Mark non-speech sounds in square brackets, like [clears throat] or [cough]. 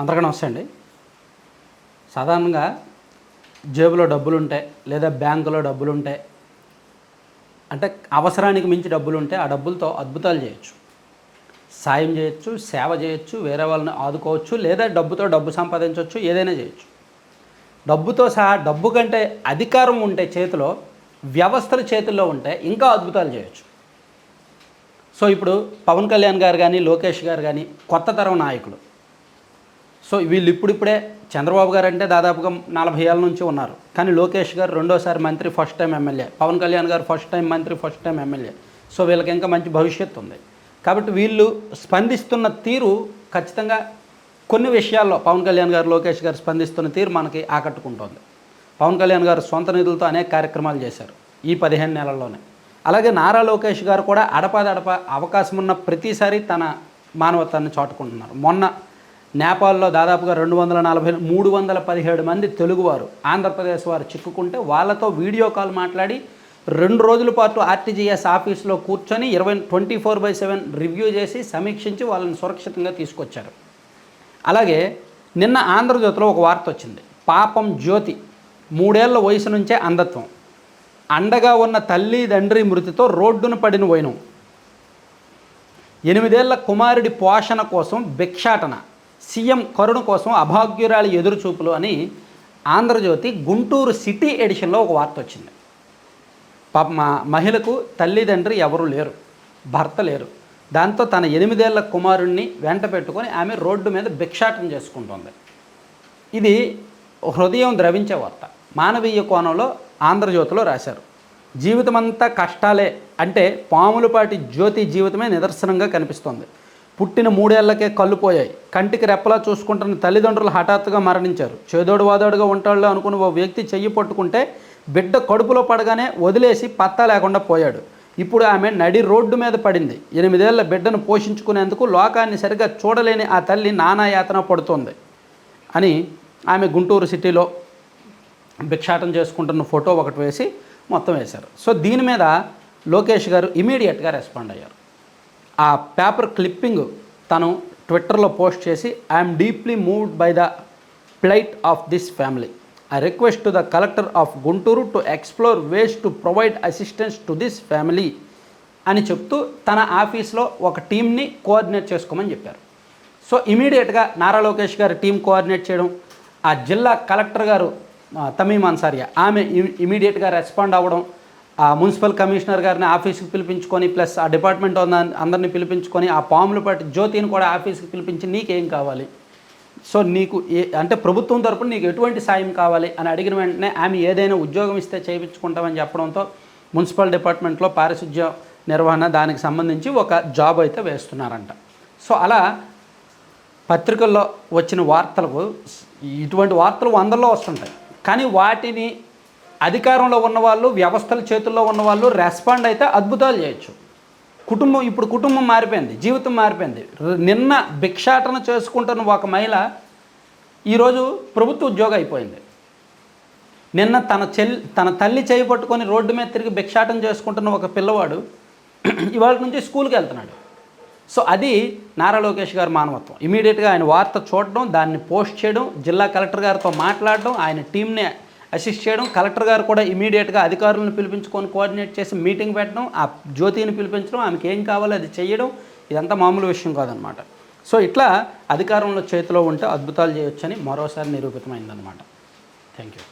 అందరికీ నమస్తే అండి. సాధారణంగా జేబులో డబ్బులుంటాయి లేదా బ్యాంకులో డబ్బులుంటాయి అంటే అవసరానికి మించి డబ్బులు ఉంటే ఆ డబ్బులతో అద్భుతాలు చేయొచ్చు. సాయం చేయొచ్చు సేవ చేయొచ్చు వేరే వాళ్ళని ఆదుకోవచ్చు లేదా డబ్బుతో డబ్బు సంపాదించవచ్చు ఏదైనా చేయొచ్చు. డబ్బుతో సహా డబ్బు కంటే అధికారం ఉంటే చేతిలో వ్యవస్థలు చేతుల్లో ఉంటే ఇంకా అద్భుతాలు చేయొచ్చు. సో ఇప్పుడు పవన్ కళ్యాణ్ గారు కానీ లోకేష్ గారు కానీ కొత్త తరం నాయకులు సో వీళ్ళు ఇప్పుడిప్పుడే చంద్రబాబు గారు అంటే దాదాపుగా నలభై ఏళ్ళ నుంచి ఉన్నారు. కానీ లోకేష్ గారు రెండోసారి మంత్రి first time MLA. Pawan Kalyan garu first time మంత్రి ఫస్ట్ టైం ఎమ్మెల్యే. సో వీళ్ళకి ఇంకా మంచి భవిష్యత్తు ఉంది. కాబట్టి వీళ్ళు స్పందిస్తున్న తీరు ఖచ్చితంగా కొన్ని విషయాల్లో పవన్ కళ్యాణ్ గారు లోకేష్ గారు స్పందిస్తున్న తీరు మనకి ఆకట్టుకుంటోంది. పవన్ కళ్యాణ్ గారు సొంత నిధులతో అనేక కార్యక్రమాలు చేశారు ఈ పదిహేను నెలల్లోనే. అలాగే నారా లోకేష్ గారు కూడా అడపాదడప అవకాశం ఉన్న ప్రతిసారి తన మానవత్వాన్ని చాటుకుంటున్నారు. మొన్న నేపాల్లో దాదాపుగా రెండు వందల నలభై మూడు వందల పదిహేడు మంది తెలుగువారు ఆంధ్రప్రదేశ్ వారు చిక్కుకుంటే వాళ్ళతో వీడియో కాల్ మాట్లాడి రెండు రోజుల పాటు ఆర్టీజీఎస్ ఆఫీస్లో కూర్చొని ఇరవై twenty four by seven review చేసి సమీక్షించి వాళ్ళని సురక్షితంగా తీసుకొచ్చారు. అలాగే నిన్న ఆంధ్రజ్యోతిలో ఒక వార్త వచ్చింది. పాపం జ్యోతి మూడేళ్ళ వయసు నుంచే అంధత్వం. అండగా ఉన్న తల్లి తండ్రి మృతితో రోడ్డున పడిన వైనం. ఎనిమిదేళ్ళ కుమారుడి పోషణ కోసం భిక్షాటన. సీఎం కరుణ కోసం అభాగ్యురాలి ఎదురుచూపులు అని ఆంధ్రజ్యోతి గుంటూరు సిటీ ఎడిషన్లో ఒక వార్త వచ్చింది. పాప మా మహిళకు తల్లిదండ్రి ఎవరు లేరు భర్త లేరు. దాంతో తన ఎనిమిదేళ్ళ కుమారుణ్ణి వెంట పెట్టుకొని ఆమె రోడ్డు మీద భిక్షాటం చేసుకుంటుంది. ఇది హృదయం ద్రవించే వార్త. మానవీయ కోణంలో ఆంధ్రజ్యోతిలో రాశారు. జీవితమంతా కష్టాలే అంటే పాములపాటి జ్యోతి జీవితమే నిదర్శనంగా కనిపిస్తోంది. పుట్టిన మూడేళ్ళకే కళ్ళు పోయాయి. కంటికి రెప్పలా చూసుకుంటున్న తల్లిదండ్రులు హఠాత్తుగా మరణించారు. చేదోడు వాదోడుగా ఉంటాళ్ళు అనుకుని ఓ వ్యక్తి చెయ్యి పట్టుకుంటే బిడ్డ కడుపులో పడగానే వదిలేసి పత్తా లేకుండా పోయాడు. ఇప్పుడు ఆమె నడి రోడ్డు మీద పడింది. ఎనిమిదేళ్ళ బిడ్డను పోషించుకునేందుకు లోకాన్ని సరిగా చూడలేని ఆ తల్లి నానాయాతన పడుతోంది అని ఆమె గుంటూరు సిటీలో భిక్షాటం చేసుకుంటున్న ఫోటో ఒకటి వేసి మొత్తం వేశారు. సో దీని మీద లోకేష్ గారు ఇమీడియట్గా రెస్పాండ్ అయ్యారు. ఆ పేపర్ క్లిప్పింగ్ తను ట్విట్టర్లో పోస్ట్ చేసి I'm deeply moved by the plight of this family I request to the collector of Guntur to explore ways to provide assistance to this family అని చెప్తూ తన ఆఫీస్లో ఒక టీంని కోఆర్డినేట్ చేసుకోమని చెప్పారు. సో ఇమీడియట్గా నారా లోకేష్ గారి టీం కోఆర్డినేట్ చేయడం ఆ జిల్లా కలెక్టర్ గారు తమీమ్ అన్సారియా ఆమె ఇమీడియట్గా రెస్పాండ్ అవ్వడం ఆ మున్సిపల్ కమిషనర్ గారిని ఆఫీస్కి పిలిపించుకొని ప్లస్ ఆ డిపార్ట్మెంట్ ఉన్న- అందరిని పిలిపించుకొని ఆ పాములు పట్టి జ్యోతిని కూడా ఆఫీస్కి పిలిపించి నీకేం కావాలి? సో నీకు ఏ అంటే ప్రభుత్వం తరపున నీకు ఎటువంటి సాయం కావాలి అని అడిగిన వెంటనే ఆమె ఏదైనా ఉద్యోగం ఇస్తే చేయించుకుంటామని చెప్పడంతో మున్సిపల్ డిపార్ట్మెంట్లో పారిశుధ్య నిర్వహణ దానికి సంబంధించి ఒక జాబ్ అయితే వేస్తున్నారంట. సో అలా పత్రికల్లో వచ్చిన వార్తలకు ఇటువంటి వార్తలు వందల్లో వస్తుంటాయి. కానీ వాటిని అధికారంలో ఉన్నవాళ్ళు వ్యవస్థల చేతుల్లో ఉన్నవాళ్ళు రెస్పాండ్ అయితే అద్భుతాలు చేయొచ్చు. కుటుంబం ఇప్పుడు కుటుంబం మారిపోయింది జీవితం మారిపోయింది. నిన్న భిక్షాటన చేసుకుంటున్న ఒక మహిళ ఈరోజు ప్రభుత్వ ఉద్యోగం అయిపోయింది. నిన్న తన చెల్లి తన తల్లి చేయి పట్టుకొని రోడ్డు మీద తిరిగి భిక్షాటన చేసుకుంటున్న ఒక పిల్లవాడు [clears throat] ఇవాళ నుంచి స్కూల్కి వెళ్తున్నాడు. సో అది నారా లోకేష్ గారి మానవత్వం. ఇమీడియట్గా ఆయన వార్త చూడడం దాన్ని పోస్ట్ చేయడం జిల్లా కలెక్టర్ గారితో మాట్లాడడం ఆయన టీంని అసిస్ట్ చేయడం కలెక్టర్ గారు కూడా ఇమీడియట్గా అధికారులను పిలిపించుకొని కోఆర్డినేట్ చేసి మీటింగ్ పెట్టడం ఆ జ్యోతిని పిలిపించడం ఆమెకి ఏం కావాలో అది చేయడం ఇదంతా మామూలు విషయం కాదనమాట. సో ఇట్లా అధికారంలో చేతిలో ఉంటే అద్భుతాలు చేయొచ్చని మరోసారి నిరూపితమైందనమాట. Thank you